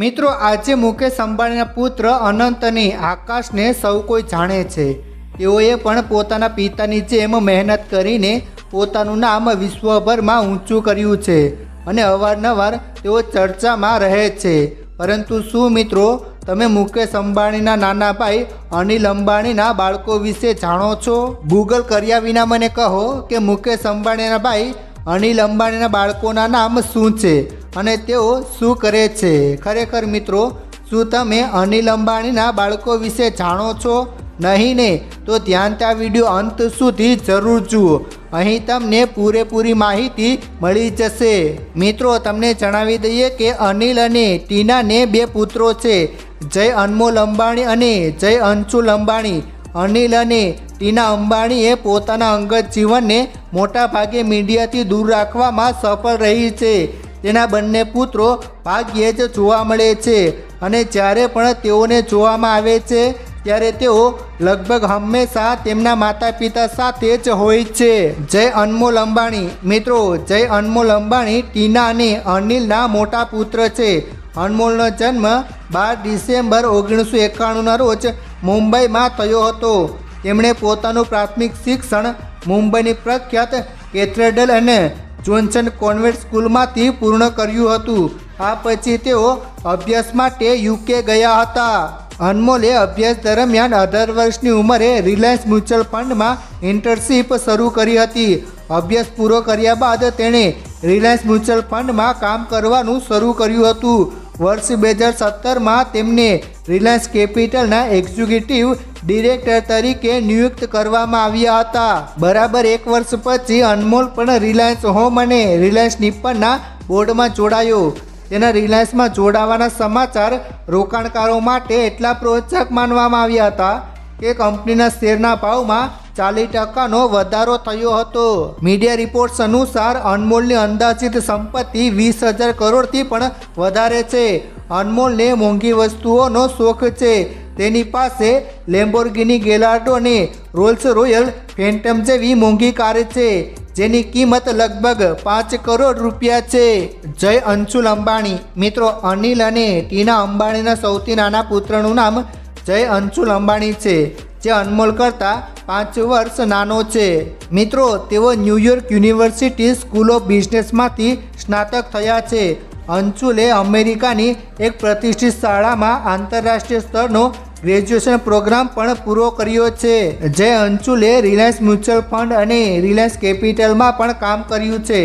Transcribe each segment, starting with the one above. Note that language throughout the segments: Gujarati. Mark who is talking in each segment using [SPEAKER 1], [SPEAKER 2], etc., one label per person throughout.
[SPEAKER 1] મિત્રો, આજે મુકેશ અંબાણીના પુત્ર અનંતની આકાશને સૌ કોઈ જાણે છે. તેઓએ પણ પોતાના પિતાની જેમ મહેનત કરીને પોતાનું નામ વિશ્વભરમાં ઊંચું કર્યું છે અને અવારનવાર તેઓ ચર્ચામાં રહે છે. પરંતુ શું મિત્રો, તમે મુકેશ અંબાણીના નાના ભાઈ અનિલ અંબાણીના બાળકો વિશે જાણો છો? ગૂગલ કર્યા વિના મને કહો કે મુકેશ અંબાણીના ભાઈ અનિલ અંબાણીના બાળકોના નામ શું છે? અને તેઓ શું કરે છે? ખરેખર મિત્રો, શું તમે અનિલ અંબાણીના બાળકો વિશે જાણો છો? નહીં ને? તો ધ્યાનતા વીડિયો અંત સુધી જરૂર જુઓ. અહીં તમને પૂરેપૂરી માહિતી મળી જશે. મિત્રો, તમને જણાવી દઈએ કે અનિલ અને ટીનાને બે પુત્રો છે. જય અનમોલ અંબાણી અને જય અંશુલ અંબાણી. અનિલ અને ટીના અંબાણીએ પોતાના અંગત જીવનને મોટાભાગે મીડિયાથી દૂર રાખવામાં સફળ રહી છે. તેના બંને પુત્રો ભાગ્યે જ જોવા મળે છે અને જ્યારે પણ તેઓને જોવામાં આવે છે, ત્યારે તેઓ લગભગ હંમેશા તેમના માતા પિતા સાથે જ હોય છે. જય અનમોલ અંબાણી. મિત્રો, જય અનમોલ અંબાણી ટીના અને અનિલના મોટા પુત્ર છે. અનમોલનો જન્મ બાર ડિસેમ્બર ઓગણીસો એકાણુંના રોજ મુંબઈમાં થયો હતો. તેમણે પોતાનું પ્રાથમિક શિક્ષણ મુંબઈની પ્રખ્યાત કેથેડ્રલ અને જોન્સન કોન્વેન્ટ સ્કૂલમાંથી પૂર્ણ કર્યું હતું. આ પછી તેઓ અભ્યાસ માટે યુકે ગયા હતા. અનમોલે અભ્યાસ દરમિયાન અઢાર વર્ષની ઉંમરે રિલાયન્સ મ્યુચ્યુઅલ ફંડમાં ઇન્ટર્નશીપ શરૂ કરી હતી. અભ્યાસ પૂરો કર્યા બાદ તેણે રિલાયન્સ મ્યુચ્યુઅલ ફંડમાં કામ કરવાનું શરૂ કર્યું હતું. વર્ષ બે હજાર સત્તરમાં તેમને રિલાયન્સ કેપિટલના એક્ઝિક્યુટિવ ડિરેક્ટર તરીકે નિયુક્ત કરવામાં આવ્યા હતા. બરાબર એક વર્ષ પછી અનમોલ પણ રિલાયન્સ હોમ અને રિલાયન્સ નિપ્પણના બોર્ડમાં જોડાયો. તેના રિલાયન્સમાં જોડાવાના સમાચાર રોકાણકારો માટે એટલા પ્રોત્સાહક માનવામાં આવ્યા હતા કે કંપનીના શેરના ભાવમાં ચાલીસ ટકાનો વધારો થયો હતો. મીડિયા રિપોર્ટ્સ અનુસાર અનમોલની અંદાજિત સંપત્તિ વીસ હજાર કરોડથી પણ વધારે છે. અનમોલને મોંઘી વસ્તુઓનો શોખ છે. તેની પાસે લેમ્બોર્ગિની ગેલાર્ડો અને રોલ્સ રોયલ ફેન્ટમ જેવી મોંઘી કાર છે, જેની કિંમત લગભગ પાંચ કરોડ રૂપિયા છે. જય અંશુલ અંબાણી મિત્રો, અનિલ અને ટીના અંબાણીના સૌથી નાના પુત્રનું નામ જય અંશુલ અંબાણી છે, જે અનમોલ કરતાં પાંચ વર્ષ નાનો છે. મિત્રો, તેઓ New York university school of બિઝનેસમાંથી સ્નાતક થયા છે. અંશુલે અમેરિકાની એક પ્રતિષ્ઠિત શાળામાં આંતરરાષ્ટ્રીય સ્તરનો ગ્રેજ્યુએશન પ્રોગ્રામ પણ પૂરો કર્યો છે. જે અંશુલે રિલાયન્સ મ્યુચ્યુઅલ ફંડ અને રિલાયન્સ કેપિટલમાં પણ કામ કર્યું છે.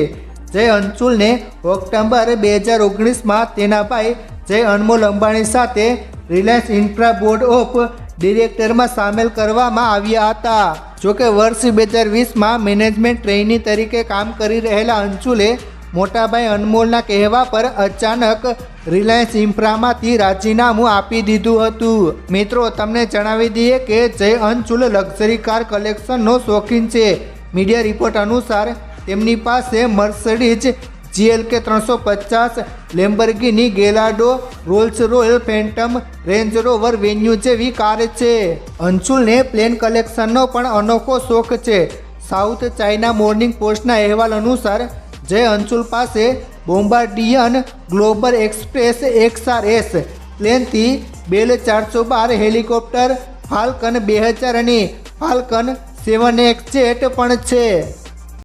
[SPEAKER 1] જય અંશુલને ઓક્ટોબર બે હજાર ઓગણીસમાં તેના ભાઈ જય અનમોલ અંબાણી સાથે રિલાયન્સ ઇન્ફ્રા બોર્ડ ઓફ ડિરેક્ટરમાં સામેલ કરવામાં આવ્યા હતા. જોકે વર્ષ બે હજાર વીસમાં મેનેજમેન્ટ ટ્રેનિંગ તરીકે કામ કરી રહેલા અંશુલે મોટાભાઈ અનમોલના કહેવા પર અચાનક રિલાયન્સ ઇન્ફ્રામાંથી રાજીનામું આપી દીધું હતું. મિત્રો, તમને જણાવી દઈએ કે જય અંશુલ લક્ઝરી કાર કલેક્શનનો શોખીન છે. મીડિયા રિપોર્ટ અનુસાર, તેમની પાસે મર્સડીઝ જીએલકે ત્રણસો પચાસ, Lamborghini Gallardo, Rolls Royal, Phantom, Range Rover, Venue જેવી કાર છે. અંશુલને પ્લેન કલેક્શનનો પણ અનોખો શોખ છે. સાઉથ ચાઇના મોર્નિંગ પોસ્ટના અહેવાલ અનુસાર જય અંશુલ પાસે બોમ્બાર્ડિયન ગ્લોબલ એક્સપ્રેસ એક્સઆરએસ પ્લેનથી બેલ ચારસો બાર હેલિકોપ્ટર ફાલ્કન બે હજાર અને ફાલ્કન સેવન એક્સ જેટ પણ છે.